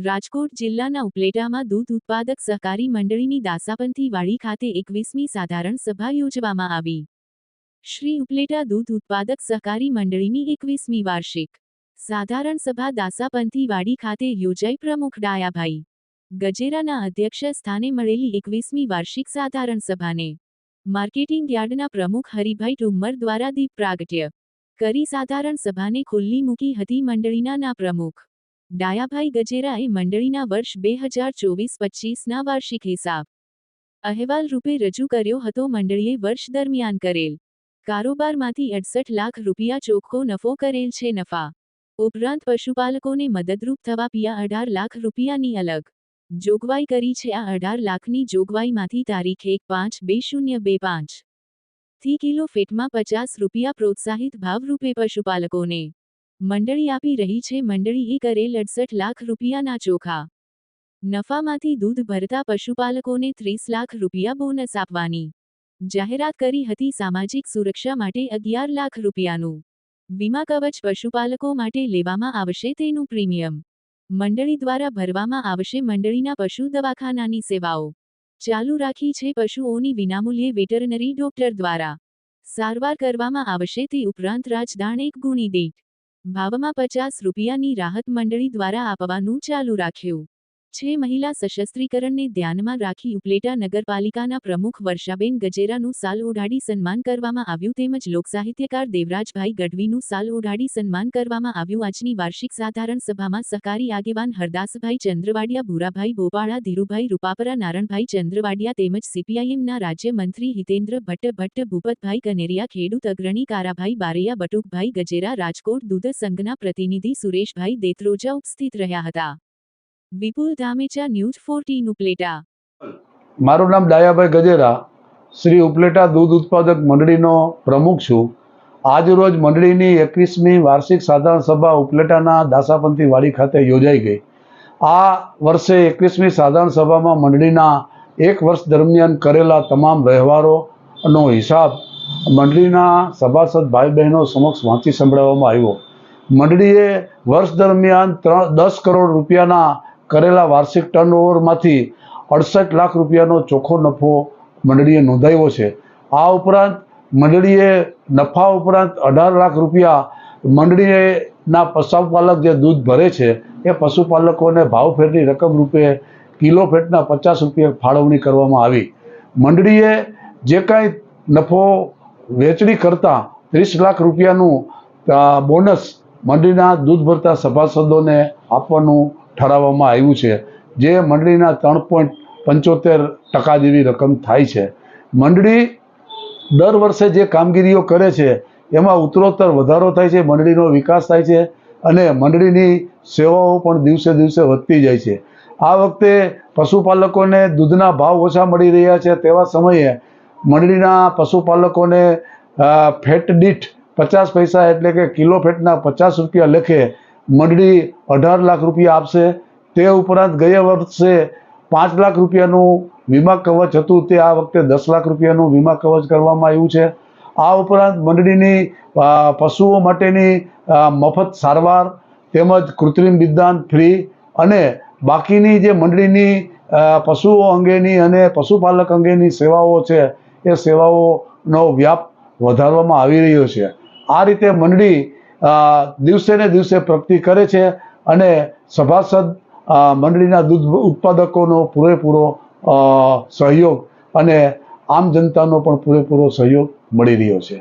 રાજકોટ જિલ્લાના ઉપલેટામાં દૂધ ઉત્પાદક સહકારી મંડળીની દાસાપંથી વાડી ખાતે એકવીસમી સાધારણ સભા યોજવામાં આવી. શ્રી ઉપલેટા દૂધ ઉત્પાદક સહકારી મંડળીની એકવીસમી વાર્ષિક સાધારણ સભા દાસાપંથી વાડી ખાતે યોજાઈ પ્રમુખ ડાયાભાઈ ગજેરાના અધ્યક્ષ સ્થાને મળેલી એકવીસમી વાર્ષિક સાધારણ સભાને માર્કેટિંગ યાર્ડના પ્રમુખ હરિભાઈ ટુમ્મર દ્વારા દીપ પ્રાગટ્ય કરી સાધારણ સભાને ખુલ્લી મૂકી હતી મંડળીના ના પ્રમુખ ડાયાભાઈ ગજેરાએ મંડળીના વર્ષ બે હજાર ચોવીસ પચીસના વાર્ષિક હિસાબ અહેવાલ રૂપે રજૂ કર્યો હતો. મંડળીએ વર્ષ દરમિયાન કરેલ કારોબારમાંથી અડસઠ લાખ રૂપિયા ચોખ્ખો નફો કરેલ છે. નફા ઉપરાંત પશુપાલકોને મદદરૂપ થવા પિયા અઢાર લાખ રૂપિયાની અલગ જોગવાઈ કરી છે. આ અઢાર લાખની જોગવાઈમાંથી તારીખ એક પાંચ બે શૂન્ય બે પાંચથી કિલો ફેટમાં પચાસ રૂપિયા પ્રોત્સાહિત ભાવ રૂપે પશુપાલકોને મંડળી આપી રહી છે મંડળીએ કરેલ અડસઠ લાખ રૂપિયાના ચોખા. નફામાંથી દૂધ ભરતા પશુપાલકોને ત્રીસ લાખ રૂપિયા બોનસ આપવાની. જાહેરાત કરી હતી સામાજિક સુરક્ષા માટે અગિયાર લાખ રૂપિયાનું. વીમા કવચ પશુપાલકો માટે લેવામાં આવશે તેનું પ્રીમિયમ. મંડળી દ્વારા ભરવામાં આવશે મંડળીના પશુ દવાખાનાની સેવાઓ. ચાલુ રાખી છે પશુઓની વિનામૂલ્યે વેટરનરી ડોક્ટર દ્વારા. સારવાર કરવામાં આવશે તે ઉપરાંત રાજદાણ એક ગુણી દીઠ. ભાવમાં પચાસ રૂપિયાની રાહત મંડળી દ્વારા આપવાનું ચાલુ રાખ્યું. છે મહિલા સશસ્ત્રીકરણને ધ્યાનમાં રાખી ઉપલેટા નગરપાલિકાના પ્રમુખ વર્ષાબેન ગજેરાનું સાલ ઓઢાડી સન્માન કરવામાં આવ્યું તેમજ લોકસાહિત્યકાર દેવરાજભાઈ ગઢવીનું સાલ ઓઢાડી સન્માન કરવામાં આવ્યું. આજની વાર્ષિક સાધારણ સભામાં સહકારી આગેવાન હરદાસભાઈ ચંદ્રવાડિયા, ભૂરાભાઈ બોપાળા ધીરુભાઈ રૂપાપરા, નારણભાઈ ચંદ્રવાડિયા તેમજ સીપીઆઈએમના રાજ્યમંત્રી હિતેન્દ્ર ભટ્ટ ભટ્ટ ભૂપતભાઈ કનેરિયા, ખેડૂત અગ્રણી કારાભાઈ બારૈયા, બટુકભાઈ ગજેરા, રાજકોટ દૂધ સંઘના પ્રતિનિધિ સુરેશભાઈ દેત્રોજા ઉપસ્થિત રહ્યા હતા. Vipul Dhamecha news fourteen Upleta. મારું નામ ડાયાભાઈ ગજેરા. શ્રી ઉપલેટા દૂધ ઉત્પાદક મંડળીનો પ્રમુખ છું. આજરોજ મંડળીની એકવીસમી વાર્ષિક સાધારણ સભા ઉપલેટાના દાસાપંથી વાડી ખાતે યોજાઈ ગઈ. આ વર્ષે એકવીસમી સાધારણ સભામાં મંડળીના એક વર્ષ દરમિયાન કરેલા તમામ વ્યવહારોનો હિસાબ મંડળીના સભાસદ ભાઈ બહેનો સમક્ષ વાંચી સંભળાવવામાં આવ્યો. મંડળીએ વર્ષ દરમિયાન ત્રણ દસ કરોડ રૂપિયાના કરેલા વાર્ષિક ટર્નઓવરમાંથી અડસઠ લાખ રૂપિયાનો ચોખ્ખો નફો મંડળીએ નોંધાવ્યો છે. આ ઉપરાંત મંડળીએ નફા ઉપરાંત અઢાર લાખ રૂપિયા મંડળીના પશુપાલક જે દૂધ ભરે છે, એ પશુપાલકોને ભાવ ફેરની રકમ રૂપે કિલો ફેટના પચાસ રૂપિયા ફાળવણી કરવામાં આવી. મંડળીએ જે કાંઈ નફો વેચણી કરતાં ત્રીસ લાખ રૂપિયાનું બોનસ મંડળીના દૂધ ભરતા સભાસદોને આપવાનું ઠરાવવામાં આવ્યું છે, જે મંડળીના ત્રણ પોઈન્ટ પંચોતેર ટકા જેવી રકમ થાય છે. મંડળી દર વર્ષે જે કામગીરીઓ કરે છે, એમાં ઉત્તરોત્તર વધારો થાય છે, મંડળીનો વિકાસ થાય છે અને મંડળીની સેવાઓ પણ દિવસે દિવસે વધતી જાય છે. આ વખતે પશુપાલકોને દૂધના ભાવ ઓછા મળી રહ્યા છે, તેવા સમયે મંડળીના પશુપાલકોને ફેટ દીઠ પચાસ પૈસા એટલે કે કિલો ફેટના પચાસ રૂપિયા લેખે મંડળી અઢાર લાખ રૂપિયા આપશે. તે ઉપરાંત ગયા વર્ષે પાંચ લાખ રૂપિયાનું વીમા કવચ હતું. તે આ વખતે દસ લાખ રૂપિયાનું વીમા કવચ કરવામાં આવ્યું છે. આ ઉપરાંત મંડળીની પશુઓ માટેની મફત સારવાર, તેમજ કૃત્રિમ વિદ્યાન ફ્રી અને બાકીની જે મંડળીની પશુઓ અંગેની અને પશુપાલક અંગેની સેવાઓ છે, એ સેવાઓનો વ્યાપ વધારવામાં આવી રહ્યો છે. આ રીતે મંડળી દિવસે ને દિવસે પ્રગતિ કરે છે અને સભાસદ મંડળીના દૂધ ઉત્પાદકોનો પૂરેપૂરો સહયોગ અને આમ જનતાનો પણ પૂરેપૂરો સહયોગ મળી રહ્યો છે.